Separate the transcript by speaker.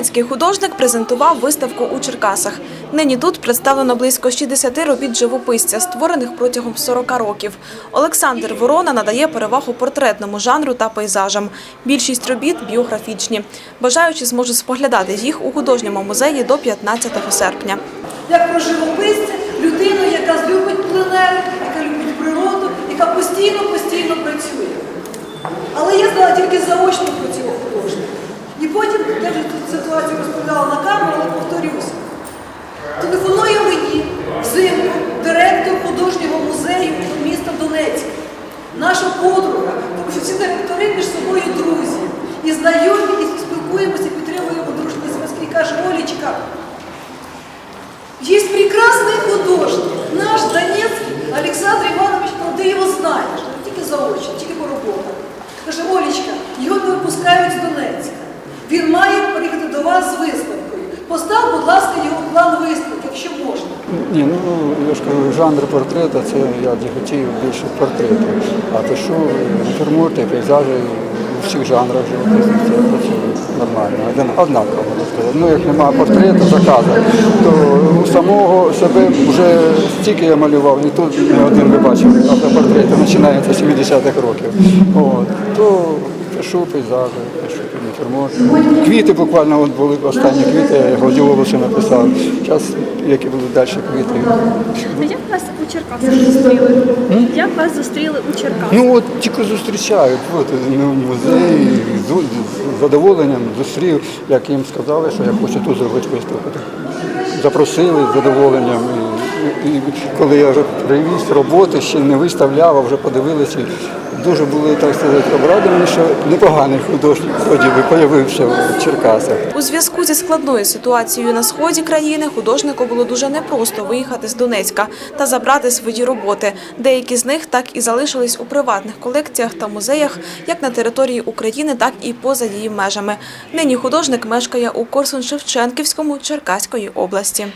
Speaker 1: Донецький художник презентував виставку у Черкасах. Нині тут представлено близько 60 робіт живописця, створених протягом 40 років. Олександр Ворона надає перевагу портретному жанру та пейзажам. Більшість робіт біографічні. Бажаючі зможуть споглядати їх у художньому музеї до 15 серпня.
Speaker 2: як про живописця, людину, яка любить пленер, знайомі, і спілкуємося, підтримуємо дружні зв'язки. Каже, Олечка, Есть прекрасный художник, наш Донецкий Александр Иванович, ну ты его знаешь, ну, тільки заочно, тільки по роботах. Каже, Олечка, його не випускають з Донецька. Він має приїхати до вас з виставкою. Постав, будь ласка, його план виставки, якщо можна.
Speaker 3: Ні, ну я ж кажу, жанр портрета це я хотів більше портрети. А пишу натюрморти, пейзажі у всіх жанрах живописних це працює нормально. Однаково. Ну як немає портрету, заказу, то у самого себе вже стільки я малював, і тут не один ви бачили, автопортрети починається з 70-х років. От, то пишу пейзажі, пишу натюрморти. Квіти буквально от були останні квіти, я гладіолуси написав. Зараз які будуть далі квіти.
Speaker 4: А як вас у Черкасах зустріли? Як вас зустріли у Черкасах?
Speaker 3: Ну от тільки зустрічають. От ну, з, з задоволенням зустрів, як їм сказали, що я хочу тут зробити виставку. Запросили з задоволенням. І, коли я вже привіз роботи, ще не виставляв, а вже подивилися. Дуже були, так сказати, обрадовані, що непоганий художник вроді би появився в Черкасах.
Speaker 1: У зв'язку зі складною ситуацією на сході країни художнику було дуже непросто виїхати з Донецька та забрати свої роботи. Деякі з них так і залишились у приватних колекціях та музеях, як на території України, так і поза її межами. Нині художник мешкає у Корсун-Шевченківському Черкаської області.